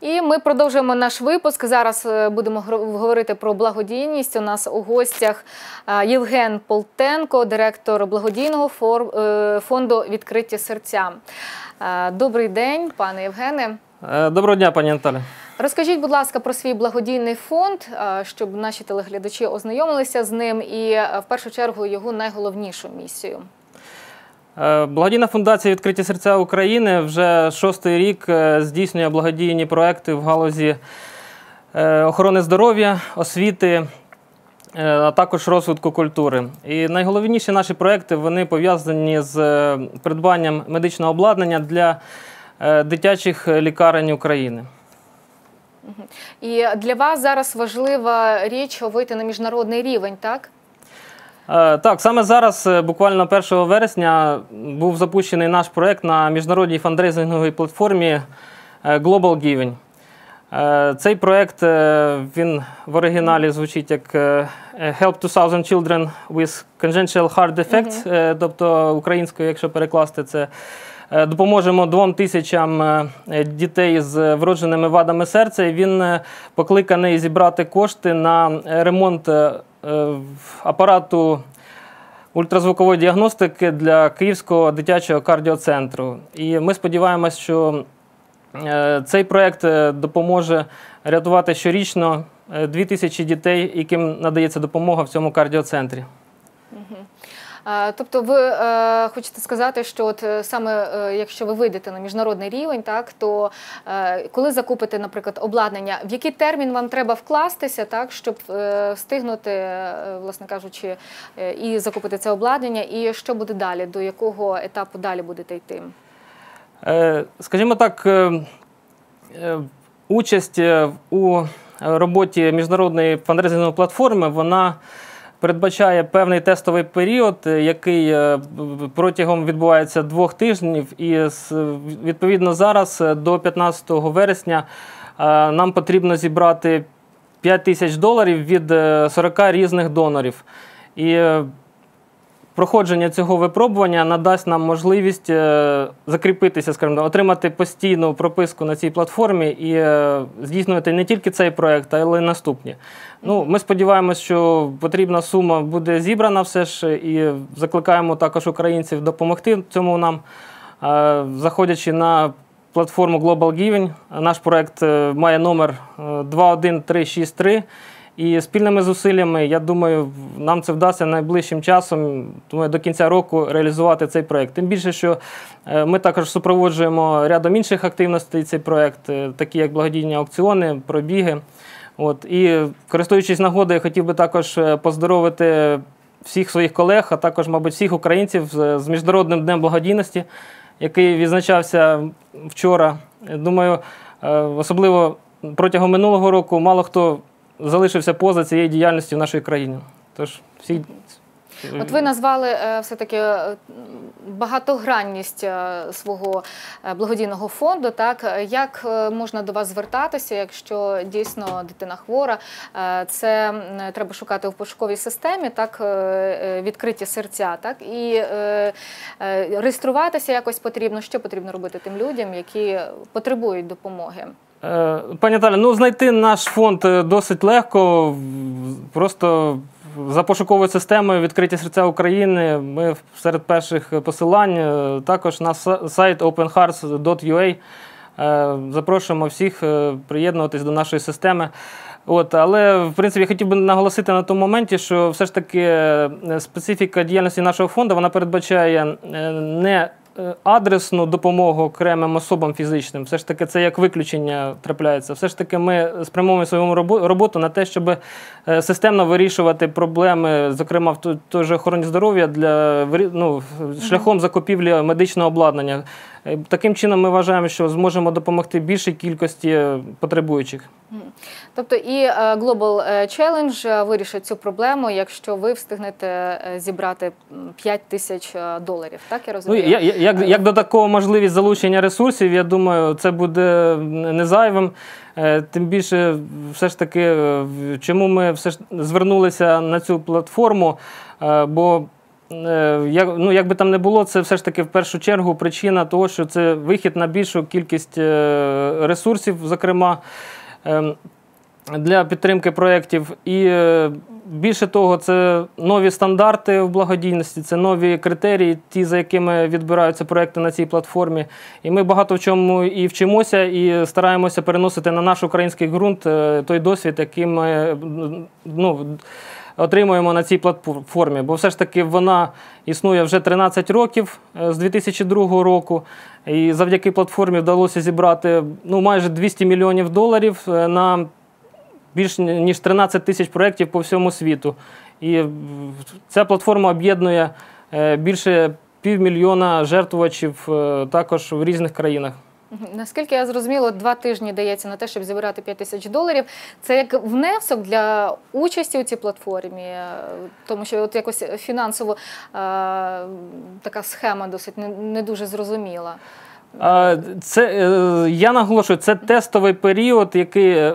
І ми продовжуємо наш випуск. Зараз е, будемо говорити про благодійність. У нас у гостях е, Євген Полтенко, директор благодійного е, фонду Відкриті серця. Добрий день, пане Євгене. Доброго дня, пані Наталі. Розкажіть, будь ласка, про свій благодійний фонд, щоб наші телеглядачі ознайомилися з ним і в першу чергу його найголовнішу місію. Е, Благодійна фундація Відкриті серця України вже шостий рік е, здійснює благодійні проекти в галузі е, охорони здоров'я, освіти, а також розвитку культури. І найголовніші наші проекти вони пов'язані з придбанням медичного обладнання для дитячих лікарень України. І для вас зараз важлива річ вийти на міжнародний рівень, так? Е, Так, саме зараз, е, буквально 1 вересня, був запущений наш проект на міжнародній фандрейзинговій платформі е, Global Giving. Цей проект він в оригіналі звучить як Help 2000 Children with Congenital Heart Defects, е, тобто українською, якщо перекласти це. Допоможемо двом тисячам дітей з вродженими вадами серця. Він покликаний зібрати кошти на ремонт апарату ультразвукової діагностики для Київського дитячого кардіоцентру. І ми сподіваємось, що е, цей проект е, допоможе рятувати щорічно е, дві тисячі дітей, яким надається допомога в цьому кардіоцентрі. Тобто, ви е, хочете сказати, що от е, саме е, якщо ви вийдете на міжнародний рівень, так то коли закупите, наприклад, обладнання, в який термін вам треба вкластися, так щоб встигнути, власне кажучи, і закупити це обладнання, і що буде далі? До якого етапу далі будете йти? Скажімо так, участь у роботі міжнародної фандрезингової платформи вона передбачає певний тестовий період, е, який е, протягом відбувається двох тижнів. І відповідно зараз е, до 15 вересня нам потрібно зібрати 5 тисяч доларів від е, 40 різних донорів. І проходження цього випробування надасть нам можливість е, закріпитися, скажімо, отримати постійну прописку на цій платформі і е, здійснювати не тільки цей проект, але й наступні. Ну, ми сподіваємось, що потрібна сума буде зібрана все ж, і закликаємо також українців допомогти цьому нам, Е, заходячи на платформу Global Giving. Наш проект має номер е, 21363. І спільними зусиллями, я думаю, нам це вдасться найближчим часом, думаю, до кінця року реалізувати цей проект. Тим більше, що е, ми також супроводжуємо рядом інших активностей цей проект, е, такі як благодійні аукціони, пробіги. От. І користуючись нагодою, хотів би також е, поздоровити всіх своїх колег, а також, мабуть, всіх українців з Міжнародним днем благодійності, який відзначався вчора. Думаю, особливо протягом минулого року мало хто залишився поза цією діяльністю в нашій країні. Тож всі От ви назвали е, все-таки е, багатогранність е, свого благодійного фонду. Так як можна до вас звертатися, якщо дійсно дитина хвора? Це треба шукати в пошуковій системі, так відкриті серця, так і реєструватися якось потрібно. Що потрібно робити тим людям, які потребують допомоги? Е, Пані Наталі, ну знайти наш фонд е, досить легко. Просто за пошуковою системою відкриті серця України. Ми серед перших посилань. е, Також на сайт openhearts.ua. Запрошуємо всіх приєднуватись до нашої системи. От, але в принципі я хотів би наголосити на тому моменті, що все ж таки специфіка діяльності нашого фонду вона передбачає не адресну допомогу окремим особам фізичним. Все ж таки, це як виключення трапляється. Все ж таки, ми спрямовуємо свою роботу на те, щоб е, системно вирішувати проблеми, зокрема в той же охороні здоров'я для ну, шляхом закупівлі медичного обладнання. Е, Таким чином, ми вважаємо, що зможемо допомогти більшій кількості е, потребуючих. Тобто і е, Global Challenge вирішить цю проблему, якщо ви встигнете зібрати м, 5 тисяч доларів. Так я Ну, розумію? я- я- як, як до такого можливість залучення ресурсів, я думаю, це буде не зайвим. Тим більше, все ж таки, чому ми все ж звернулися на цю платформу, бо як, ну, як би там не було, це все ж таки в першу чергу причина того, що це вихід на більшу кількість е, ресурсів, зокрема. ем, Для підтримки проєктів. І е, більше того, це нові стандарти в благодійності, це нові критерії, ті, за якими відбираються проєкти на цій платформі. І ми багато в чому і вчимося, і стараємося переносити на наш український ґрунт е, той досвід, який ми е, ну, отримуємо на цій платформі. Бо все ж таки вона існує вже 13 років е, з 2002 року. І завдяки платформі вдалося зібрати ну, майже 200 мільйонів доларів е, на більш ніж 13 тисяч проєктів по всьому світу. І ця платформа об'єднує е, більше півмільйона жертвувачів також в різних країнах. Наскільки я зрозуміла, два тижні дається на те, щоб зібрати 5 тисяч доларів. Це як внесок для участі у цій платформі, тому що от якось фінансово е, така схема досить не, не дуже зрозуміла. Це е, я наголошую, це тестовий період, який е,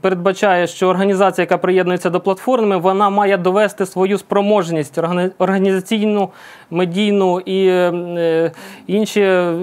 передбачає, що організація, яка приєднується до платформи, вона має довести свою спроможність організаційну, медійну і е, інші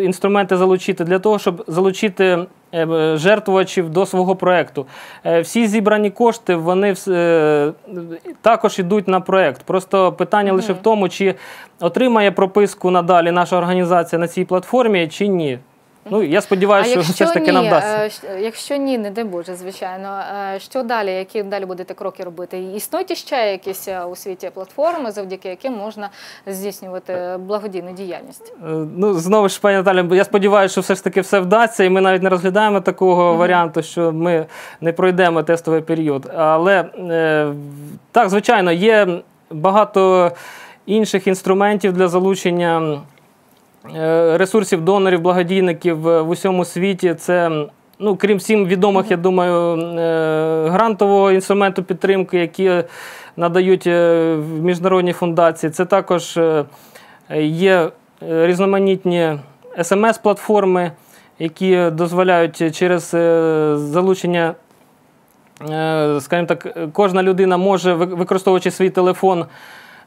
інструменти залучити для того, щоб залучити жертвувачів до свого проекту. Е, Всі зібрані кошти вони е, також йдуть на проект. Просто питання лише в тому, чи отримає прописку надалі наша організація на цій платформі, чи ні. Ну, я сподіваюся, що все ж таки ні, нам вдасться. е, якщо ні, не дай Боже, звичайно. Е, Що далі? Які далі будете кроки робити? Існують ще якісь е, у світі платформи, завдяки яким можна здійснювати благодійну діяльність? Ну, знову ж, пані Наталі, я сподіваюся, що все ж таки все вдасться, і ми навіть не розглядаємо такого варіанту, що ми не пройдемо тестовий період. Але так, звичайно, є багато інших інструментів для залучення ресурсів донорів, благодійників е, в усьому світі. Це, ну, крім всім відомих, я думаю, е, грантового інструменту підтримки, які надають е, в міжнародні фундації. Це також е, є е, різноманітні смс-платформи, які дозволяють через е, залучення Е, скажімо так, кожна людина може, використовуючи свій телефон, е,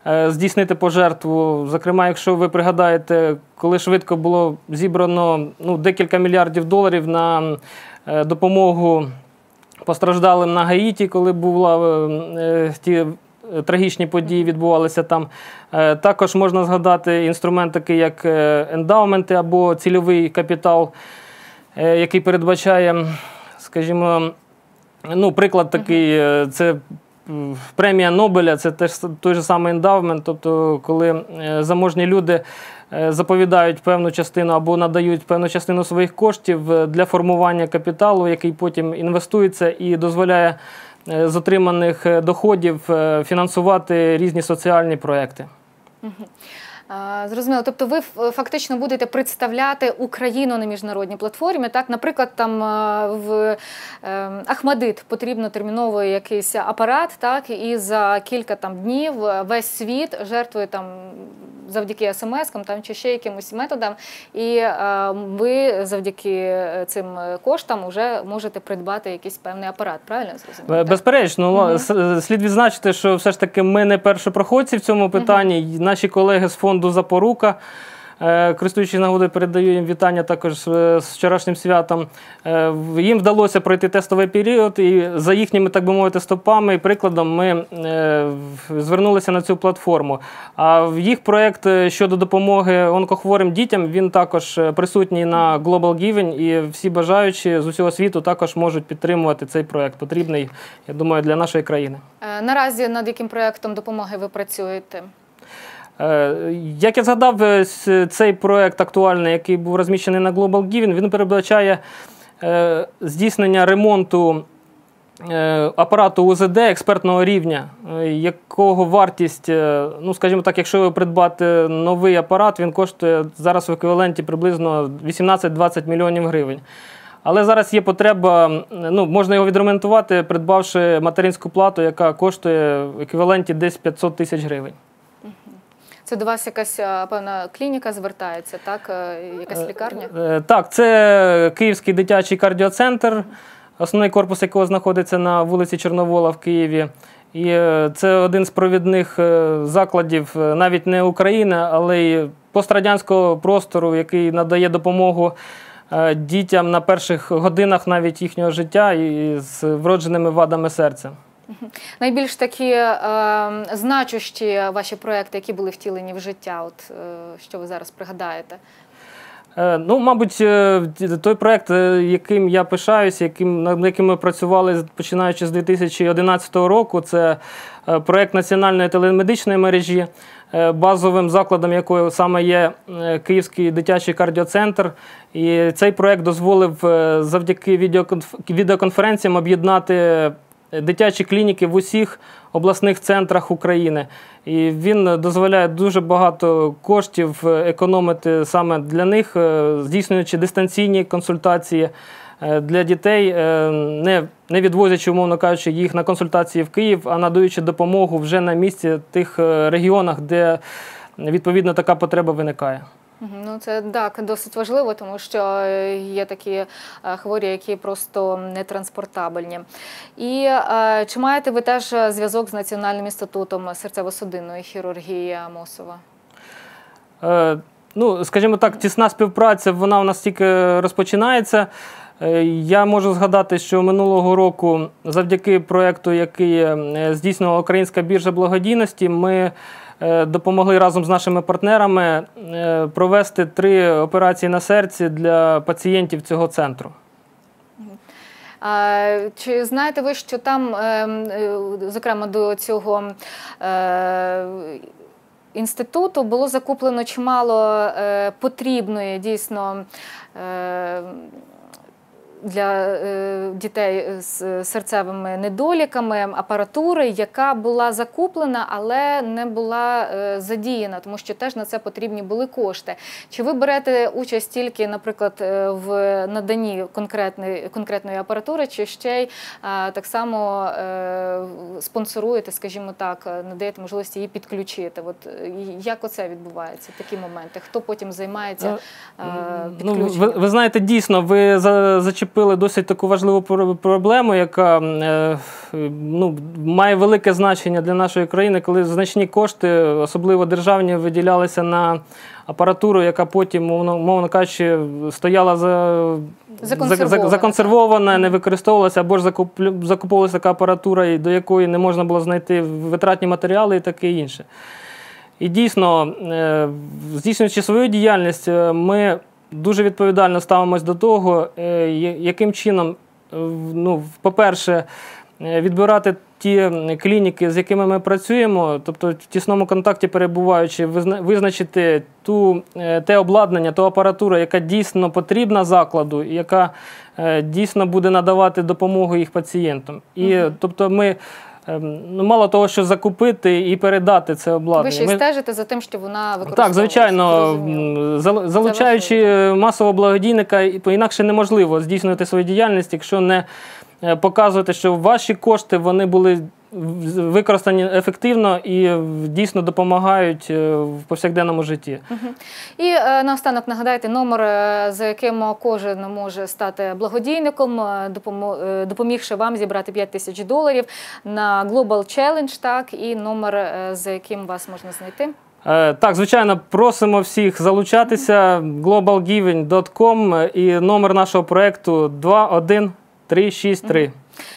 здійснити пожертву. Зокрема, якщо ви пригадаєте, коли швидко було зібрано ну, декілька мільярдів доларів на е, допомогу постраждалим на Гаїті, коли була е, е, ті е, трагічні події відбувалися там. Е, Також можна згадати інструмент такий, як е, ендаументи або цільовий капітал, е, який передбачає, скажімо, Ну, приклад такий, е, це премія Нобеля, це теж той же самий ендавмент, тобто, коли е, заможні люди е, заповідають певну частину або надають певну частину своїх коштів е, для формування капіталу, який потім інвестується і дозволяє е, з отриманих е, доходів е, фінансувати різні соціальні проекти. Зрозуміло. Тобто ви фактично будете представляти Україну на міжнародній платформі. Так, наприклад, там в е, Ахмадит потрібно терміново якийсь апарат, так, і за кілька там днів е, весь світ жертвує там завдяки смс-кам там чи ще якимось методам. І е, ви завдяки е, цим коштам вже можете придбати якийсь певний апарат. Правильно я зрозуміла? Е? Безперечно, угу. слід відзначити, що все ж таки ми не першопроходці в цьому питанні. Угу. Наші колеги з фонду Запорука. Е, Користуючись нагодою, передаю їм вітання також з вчорашнім святом. Е, Їм вдалося пройти тестовий період, і за їхніми, так би мовити, стопами і прикладом ми е, звернулися на цю платформу. А їх проєкт щодо допомоги онкохворим дітям він також присутній на Global Giving, і всі бажаючі з усього світу також можуть підтримувати цей проєкт. Потрібний, я думаю, для нашої країни. Наразі над яким проектом допомоги ви працюєте? Е, Як я згадав, е, цей проект актуальний, який був розміщений на Global Giving, він передбачає е, здійснення ремонту апарату УЗД експертного рівня, якого вартість, ну скажімо так, якщо придбати новий апарат, він коштує зараз в еквіваленті приблизно 18-20 мільйонів гривень. Але зараз є потреба, ну, можна його відремонтувати, придбавши материнську плату, яка коштує в еквіваленті десь 500 тисяч гривень. Це до вас якась певна клініка звертається, так? Е, Якась лікарня? Е, Так, це Київський дитячий кардіоцентр, основний корпус якого знаходиться на вулиці Чорновола в Києві. І е, це один з провідних е, закладів е, навіть не України, але й пострадянського простору, який надає допомогу е, дітям на перших годинах навіть їхнього життя і з вродженими вадами серця. Найбільш такі е, значущі ваші проекти, які були втілені в життя, от е, що ви зараз пригадаєте? Е, Ну, мабуть, е, той проект, е, яким я пишаюся, яким, над яким ми працювали починаючи з 2011 року, це проект національної телемедичної мережі, базовим закладом якої саме є Київський дитячий кардіоцентр. І цей проект дозволив завдяки відеоконференціям об'єднати дитячі клініки в усіх обласних центрах України. І він дозволяє дуже багато коштів е, економити саме для них, е, здійснюючи дистанційні консультації е, для дітей, не, відвозячи, умовно кажучи, їх на консультації в Київ, а надаючи допомогу вже на місці тих регіонах, де відповідно така потреба виникає. Ну, це так досить важливо, тому що е, є такі е, хворі, які просто нетранспортабельні. І е, чи маєте ви теж зв'язок з Національним інститутом серцево-судинної хірургії Мосова? Е, Ну, скажімо так, тісна співпраця вона у нас тільки розпочинається. Я можу згадати, що минулого року, завдяки проєкту, який здійснювала Українська біржа благодійності, ми допомогли разом з нашими партнерами е, провести три операції на серці для пацієнтів цього центру. А, Чи знаєте ви, що там, е, зокрема, до цього е, інституту було закуплено чимало е, потрібної дійсно е, для е, дітей з серцевими недоліками апаратури, яка була закуплена, але не була е, задіяна, тому що теж на це потрібні були кошти. Чи ви берете участь тільки, наприклад, е, в наданні конкретної, конкретної апаратури, чи ще й так само спонсоруєте, скажімо так, надаєте можливість її підключити? От як оце відбувається? Такі моменти? Хто потім займається е, Ну, ви, ви знаєте, дійсно, ви за- зачепили досить таку важливу проблему, яка е, ну, має велике значення для нашої країни, коли значні кошти, особливо державні, виділялися на апаратуру, яка потім, мовно, кажучи, стояла за, Законсервована, законсервована, не використовувалася, або ж закуповувалася така апаратура, до якої не можна було знайти витратні матеріали і таке інше. І дійсно, е, здійснюючи свою діяльність, е, ми дуже відповідально ставимось до того, е, яким чином, е, ну, по-перше, е, відбирати ті клініки, з якими ми працюємо, тобто в тісному контакті перебуваючи, визначити ту, те обладнання, ту апаратуру, яка дійсно потрібна закладу, яка дійсно буде надавати допомогу їх пацієнтам. І тобто ми. Ем, Ну, мало того, що закупити і передати це обладнання. Ви ще й Ми- стежите за тим, що вона використовується? так, звичайно, Зрозуміло. зал- залучаючи масового благодійника, інакше неможливо здійснювати свою діяльність, якщо не е, показувати, що ваші кошти вони були використані ефективно і дійсно допомагають е, в повсякденному житті. І е, наостанок нагадайте номер, е, за яким кожен може стати благодійником, допомігши вам зібрати 5 тисяч доларів на Global Challenge, так, і номер, за яким вас можна знайти. Так, звичайно, просимо всіх залучатися. globalgiving.com і номер нашого проєкту 21363.